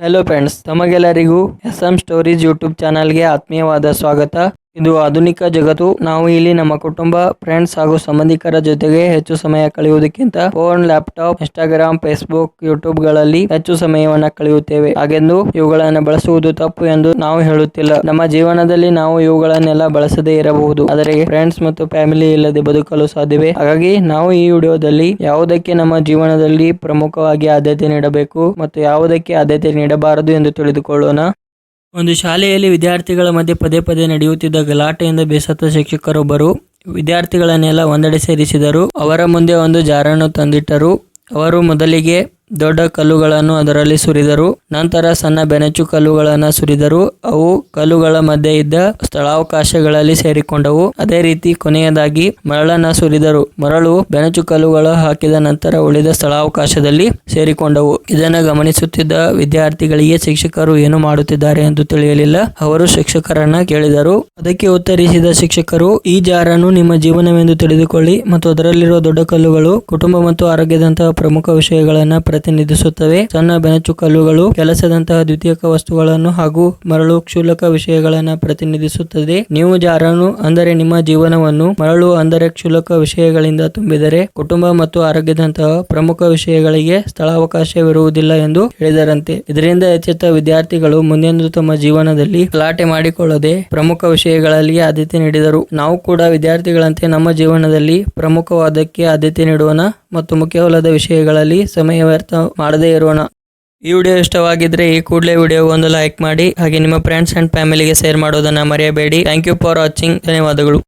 Hello friends ತಮಗೆಲ್ಲರಿಗೂ S M stories YouTube ಚಾನಲ್ಗೆ ಆತ್ಮೀಯವಾದ ಸ್ವಾಗತ. ಇದು ಆಧುನಿಕ ಜಗತ್ತು. ನಾವು ಇಲ್ಲಿ ನಮ್ಮ ಕುಟುಂಬ ಫ್ರೆಂಡ್ಸ್ ಹಾಗೂ ಸಂಬಂಧಿಕರ ಜೊತೆಗೆ ಹೆಚ್ಚು ಸಮಯ ಕಳೆಯುವುದಕ್ಕಿಂತ ಫೋನ್ ಲ್ಯಾಪ್ಟಾಪ್ ಇನ್ಸ್ಟಾಗ್ರಾಮ್ ಫೇಸ್ಬುಕ್ ಯೂಟ್ಯೂಬ್ಗಳಲ್ಲಿ ಹೆಚ್ಚು ಸಮಯವನ್ನ ಕಳೆಯುತ್ತೇವೆ. ಹಾಗೆಂದು ಇವುಗಳನ್ನು ಬಳಸುವುದು ತಪ್ಪು ಎಂದು ನಾವು ಹೇಳುತ್ತಿಲ್ಲ. ನಮ್ಮ ಜೀವನದಲ್ಲಿ ನಾವು ಇವುಗಳನ್ನೆಲ್ಲ ಬಳಸದೇ ಇರಬಹುದು. ಆದರೆ ಫ್ರೆಂಡ್ಸ್ ಮತ್ತು ಫ್ಯಾಮಿಲಿ ಇಲ್ಲದೆ ಬದುಕಲು ಸಾಧ್ಯವೇ? ಹಾಗಾಗಿ ನಾವು ಈ ವಿಡಿಯೋದಲ್ಲಿ ಯಾವುದಕ್ಕೆ ನಮ್ಮ ಜೀವನದಲ್ಲಿ ಪ್ರಮುಖವಾಗಿ ಆದ್ಯತೆ ನೀಡಬೇಕು ಮತ್ತು ಯಾವುದಕ್ಕೆ ಆದ್ಯತೆ ನೀಡಬಾರದು ಎಂದು ತಿಳಿದುಕೊಳ್ಳೋಣ. ಒಂದು ಶಾಲೆಯಲ್ಲಿ ವಿದ್ಯಾರ್ಥಿಗಳ ಮಧ್ಯೆ ಪದೇ ಪದೇ ನಡೆಯುತ್ತಿದ್ದ ಗಲಾಟೆಯಿಂದ ಬೇಸತ್ತ ಶಿಕ್ಷಕರೊಬ್ಬರು ವಿದ್ಯಾರ್ಥಿಗಳನ್ನೆಲ್ಲ ಒಂದೆಡೆ ಸೇರಿಸಿದರು. ಅವರ ಮುಂದೆ ಒಂದು ಜಾರನ್ನು ತಂದಿಟ್ಟರು. ಅವರು ಮೊದಲಿಗೆ ದೊಡ್ಡ ಕಲ್ಲುಗಳನ್ನು ಅದರಲ್ಲಿ ಸುರಿದರು. ನಂತರ ಸಣ್ಣ ಬೆನಚು ಕಲ್ಲುಗಳನ್ನು ಸುರಿದರು. ಅವು ಕಲ್ಲುಗಳ ಮಧ್ಯೆ ಇದ್ದ ಸ್ಥಳಾವಕಾಶಗಳಲ್ಲಿ ಸೇರಿಕೊಂಡವು. ಅದೇ ರೀತಿ ಕೊನೆಯದಾಗಿ ಮರಳನ್ನ ಸುರಿದರು. ಮರಳು ಬೆನಚು ಕಲ್ಲುಗಳು ಹಾಕಿದ ನಂತರ ಉಳಿದ ಸ್ಥಳಾವಕಾಶದಲ್ಲಿ ಸೇರಿಕೊಂಡವು. ಇದನ್ನು ಗಮನಿಸುತ್ತಿದ್ದ ವಿದ್ಯಾರ್ಥಿಗಳಿಗೆ ಶಿಕ್ಷಕರು ಏನು ಮಾಡುತ್ತಿದ್ದಾರೆ ಎಂದು ತಿಳಿಯಲಿಲ್ಲ. ಅವರು ಶಿಕ್ಷಕರನ್ನ ಕೇಳಿದರು. ಅದಕ್ಕೆ ಉತ್ತರಿಸಿದ ಶಿಕ್ಷಕರು, ಈ ಜಾರನ್ನು ನಿಮ್ಮ ಜೀವನವೆಂದು ತಿಳಿದುಕೊಳ್ಳಿ ಮತ್ತು ಅದರಲ್ಲಿರುವ ದೊಡ್ಡ ಕಲ್ಲುಗಳು, ಕುಟುಂಬ ಮತ್ತು ಆರೋಗ್ಯದಂತಹ ಪ್ರಮುಖ ವಿಷಯಗಳನ್ನ ಪ್ರತಿನಿಧಿಸುತ್ತವೆ ಸಣ್ಣ ಬೆನಚು ಕಲ್ಲುಗಳು ಕೆಲಸದಂತಹ ದ್ವಿತೀಯಕ ವಸ್ತುಗಳನ್ನು ಹಾಗೂ ಮರಳು ಕ್ಷುಲ್ಲಕ ವಿಷಯಗಳನ್ನು ಪ್ರತಿನಿಧಿಸುತ್ತದೆ. ನೀವು ಜಾರನು ಅಂದರೆ ನಿಮ್ಮ ಜೀವನವನ್ನು ಮರಳು ಅಂದರೆ ಕ್ಷುಲ್ಲಕ ವಿಷಯಗಳಿಂದ ತುಂಬಿದರೆ ಕುಟುಂಬ ಮತ್ತು ಆರೋಗ್ಯದಂತಹ ಪ್ರಮುಖ ವಿಷಯಗಳಿಗೆ ಸ್ಥಳಾವಕಾಶವಿರುವುದಿಲ್ಲ ಎಂದು ಹೇಳಿದರಂತೆ. ಇದರಿಂದ ಎಚ್ಚೆತ್ತ ವಿದ್ಯಾರ್ಥಿಗಳು ಮುಂದೆಂದು ತಮ್ಮ ಜೀವನದಲ್ಲಿ ಗಲಾಟೆ ಮಾಡಿಕೊಳ್ಳದೆ ಪ್ರಮುಖ ವಿಷಯಗಳಲ್ಲಿ ಆದ್ಯತೆ ನೀಡಿದರು. ನಾವು ಕೂಡ ವಿದ್ಯಾರ್ಥಿಗಳಂತೆ ನಮ್ಮ ಜೀವನದಲ್ಲಿ ಪ್ರಮುಖವಾದಕ್ಕೆ ಆದ್ಯತೆ ನೀಡೋಣ. ಮತ್ತು ಮುಖ್ಯವಲ್ಲದ ವಿಷಯಗಳಲ್ಲಿ ಸಮಯ ವ್ಯರ್ಥ ಮಾಡದೇ ಇರೋಣ. ಈ ವಿಡಿಯೋ ಇಷ್ಟವಾಗಿದ್ದರೆ ಈ ಕೂಡಲೇ ವಿಡಿಯೋಗೊಂದು ಲೈಕ್ ಮಾಡಿ ಹಾಗೆ ನಿಮ್ಮ ಫ್ರೆಂಡ್ಸ್ ಆ್ಯಂಡ್ ಫ್ಯಾಮಿಲಿಗೆ ಶೇರ್ ಮಾಡೋದನ್ನು ಮರೆಯಬೇಡಿ. ಥ್ಯಾಂಕ್ ಯು ಫಾರ್ ವಾಚಿಂಗ್ ಧನ್ಯವಾದಗಳು.